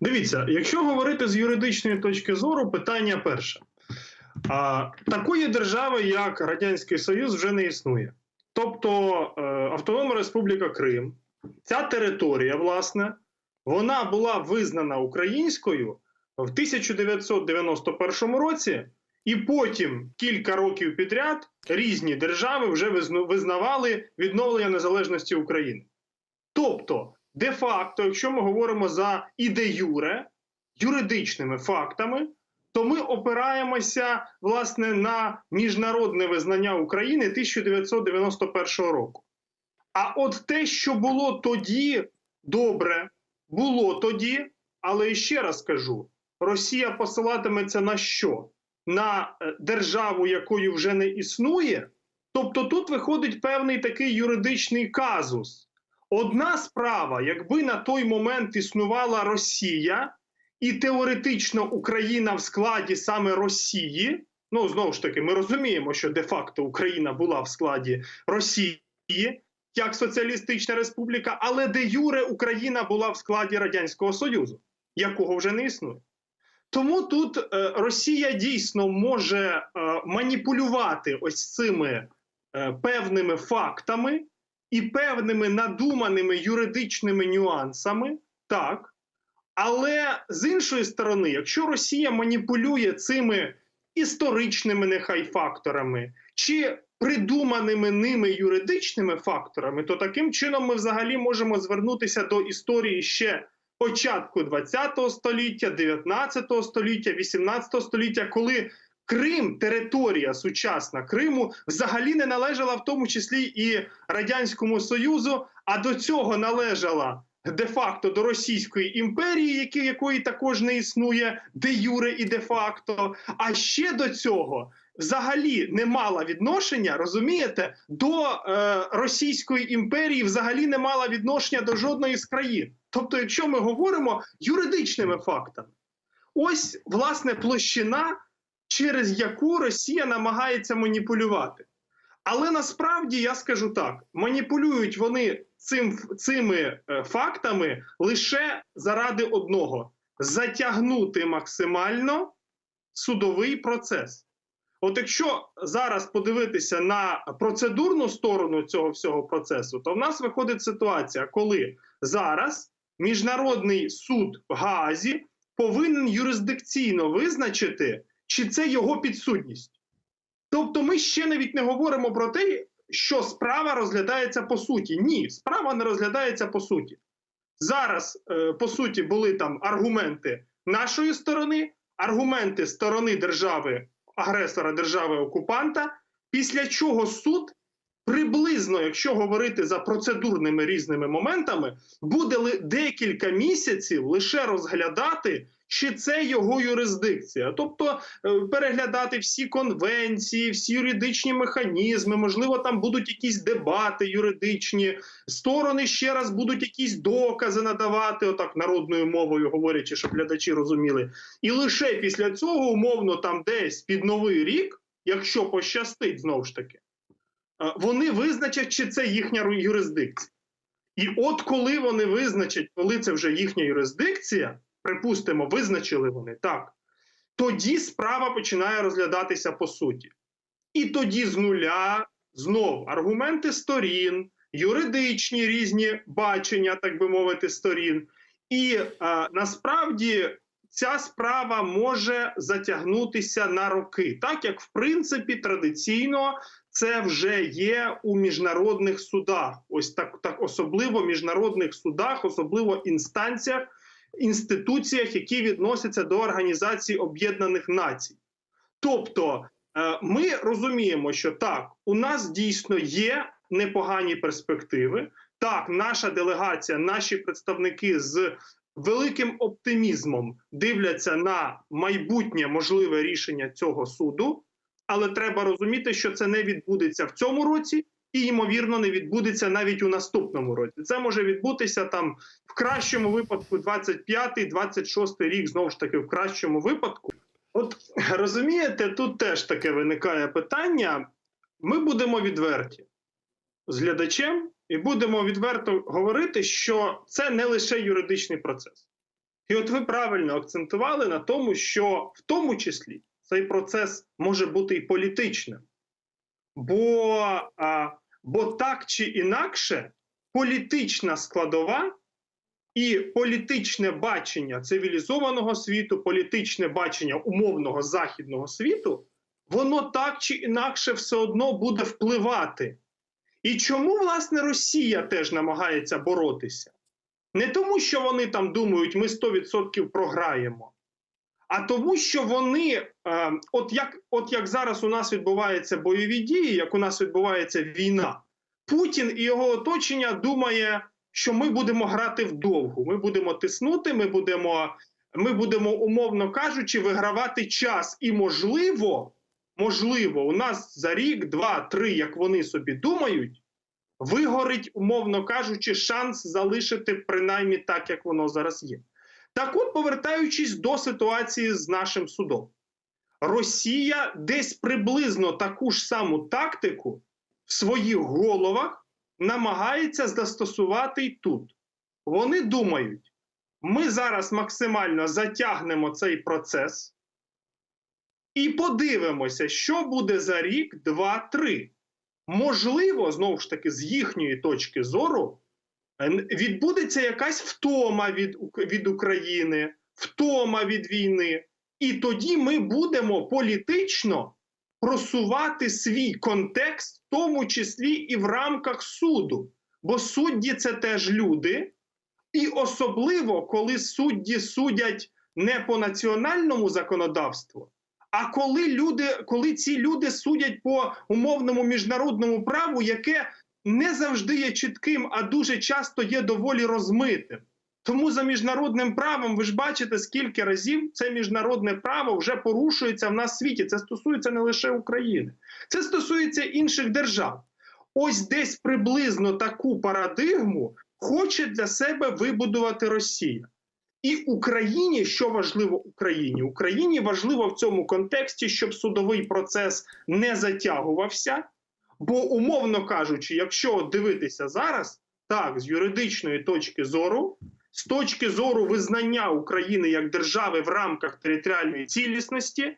Дивіться, якщо говорити з юридичної точки зору, питання перше. А, такої держави, як Радянський Союз, вже не існує. Тобто е, Автономна Республіка Крим, ця територія, власне, вона була визнана українською в 1991 році, і потім кілька років підряд різні держави вже визнавали відновлення незалежності України. Тобто, де-факто, якщо ми говоримо за іде юре, юридичними фактами, то ми опираємося власне на міжнародне визнання України 1991 року. А от те, що було тоді, добре, було тоді, але ще раз кажу: Росія посилатиметься на що? На е, державу, якої вже не існує. Тобто тут виходить певний такий юридичний казус. Одна справа, якби на той момент існувала Росія, і теоретично Україна в складі саме Росії. Ну знову ж таки, ми розуміємо, що де-факто Україна була в складі Росії як соціалістична республіка, але де Юре Україна була в складі Радянського Союзу, якого вже не існує. Тому тут е, Росія дійсно може е, маніпулювати ось цими е, певними фактами і певними надуманими юридичними нюансами, так. Але з іншої сторони, якщо Росія маніпулює цими історичними нехай факторами чи придуманими ними юридичними факторами, то таким чином ми взагалі можемо звернутися до історії ще початку ХХ століття, 19 століття, 18 століття, коли Крим, територія сучасна Криму, взагалі не належала в тому числі і Радянському Союзу, а до цього належала де-факто до Російської імперії, які, якої також не існує, де юре і де-факто. А ще до цього взагалі не мала відношення, розумієте, до е, Російської імперії, взагалі не мала відношення до жодної з країн. Тобто, якщо ми говоримо юридичними фактами, ось власне площина, через яку Росія намагається маніпулювати. Але насправді я скажу так: маніпулюють вони цим, цими е, фактами лише заради одного: затягнути максимально судовий процес. От якщо зараз подивитися на процедурну сторону цього всього процесу, то в нас виходить ситуація, коли зараз міжнародний суд в Гаазі повинен юрисдикційно визначити, чи це його підсудність. Тобто, ми ще навіть не говоримо про те, що справа розглядається по суті. Ні, справа не розглядається по суті. Зараз, е, по суті, були там аргументи нашої сторони, аргументи сторони держави, агресора держави окупанта, після чого суд приблизно, якщо говорити за процедурними різними моментами, буде декілька місяців лише розглядати. Чи це його юрисдикція, тобто е, переглядати всі конвенції, всі юридичні механізми, можливо, там будуть якісь дебати юридичні, сторони ще раз будуть якісь докази надавати, отак народною мовою говорячи, щоб глядачі розуміли. І лише після цього, умовно, там десь під новий рік, якщо пощастить знову ж таки, вони визначать, чи це їхня юрисдикція. І от коли вони визначать, коли це вже їхня юрисдикція, припустимо, визначили вони так, тоді справа починає розглядатися по суті. І тоді з нуля знов аргументи сторін, юридичні різні бачення, так би мовити, сторін. І е, насправді ця справа може затягнутися на роки, так як в принципі традиційно це вже є у міжнародних судах. Ось так, так особливо міжнародних судах, особливо інстанціях, інституціях, які відносяться до Організації Об'єднаних Націй. Тобто, е, ми розуміємо, що так, у нас дійсно є непогані перспективи. Так, наша делегація, наші представники з великим оптимізмом дивляться на майбутнє можливе рішення цього суду, але треба розуміти, що це не відбудеться в цьому році. І ймовірно не відбудеться навіть у наступному році. Це може відбутися там в кращому випадку 25-26 рік, знову ж таки, в кращому випадку. От розумієте, тут теж таке виникає питання. Ми будемо відверті з глядачем і будемо відверто говорити, що це не лише юридичний процес. І от ви правильно акцентували на тому, що в тому числі цей процес може бути і політичним. Бо, а, бо так чи інакше, політична складова і політичне бачення цивілізованого світу, політичне бачення умовного західного світу, воно так чи інакше все одно буде впливати. І чому, власне, Росія теж намагається боротися? Не тому, що вони там думають, ми 100% програємо, а тому, що вони, от, як, от як зараз у нас відбуваються бойові дії, як у нас відбувається війна, Путін і його оточення думає, що ми будемо грати вдовгу, ми будемо тиснути, ми будемо, ми будемо, умовно кажучи, вигравати час. І можливо, можливо, у нас за рік, два, три, як вони собі думають, вигорить, умовно кажучи, шанс залишити принаймні так, як воно зараз є. Так от, повертаючись до ситуації з нашим судом, Росія десь приблизно таку ж саму тактику в своїх головах намагається застосувати і тут. Вони думають, ми зараз максимально затягнемо цей процес і подивимося, що буде за рік, два, три. Можливо, знову ж таки, з їхньої точки зору, е, відбудеться якась втома від, від України, втома від війни. І тоді ми будемо політично просувати свій контекст, в тому числі і в рамках суду. Бо судді це теж люди, і особливо, коли судді судять не по національному законодавству, а коли люди, коли ці люди судять по умовному міжнародному праву, яке не завжди є чітким, а дуже часто є доволі розмитим. Тому за міжнародним правом ви ж бачите, скільки разів це міжнародне право вже порушується в нас в світі. Це стосується не лише України, це стосується інших держав. Ось десь приблизно таку парадигму хоче для себе вибудувати Росія. І Україні, що важливо Україні, Україні важливо в цьому контексті, щоб судовий процес не затягувався. Бо, умовно кажучи, якщо дивитися зараз, так, з юридичної точки зору, з точки зору визнання України як держави в рамках територіальної цілісності,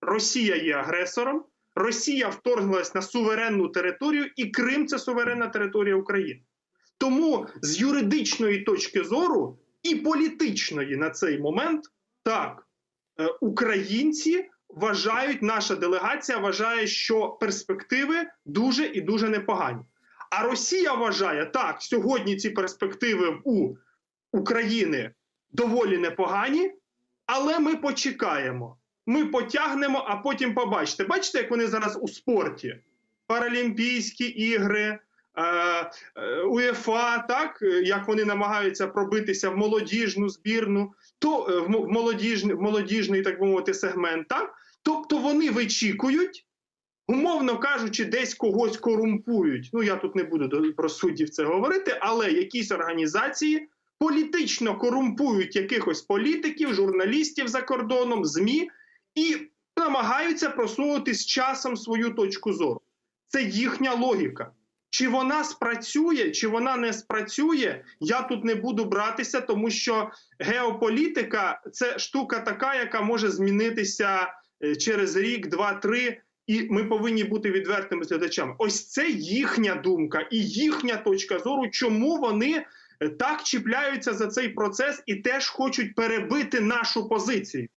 Росія є агресором, Росія вторглась на суверенну територію, і Крим це суверенна територія України. Тому з юридичної точки зору і політичної на цей момент так, е, українці вважають, наша делегація вважає, що перспективи дуже і дуже непогані. А Росія вважає, так, сьогодні ці перспективи у України доволі непогані, але ми почекаємо. Ми потягнемо, а потім побачите. Бачите, як вони зараз у спорті? Паралімпійські ігри, е, е, УЄФА, так як вони намагаються пробитися в молодіжну збірну, то е, в молодіжний, в молодіжний, так би мовити, сегмент. Так? Тобто вони вичікують, умовно кажучи, десь когось корумпують. Ну я тут не буду про суддів це говорити, але якісь організації політично корумпують якихось політиків, журналістів за кордоном, ЗМІ і намагаються просунути з часом свою точку зору. Це їхня логіка. Чи вона спрацює, чи вона не спрацює, я тут не буду братися, тому що геополітика це штука така, яка може змінитися е, через рік, два, три. І ми повинні бути відвертими глядачами. Ось це їхня думка і їхня точка зору, чому вони так чіпляються за цей процес і теж хочуть перебити нашу позицію.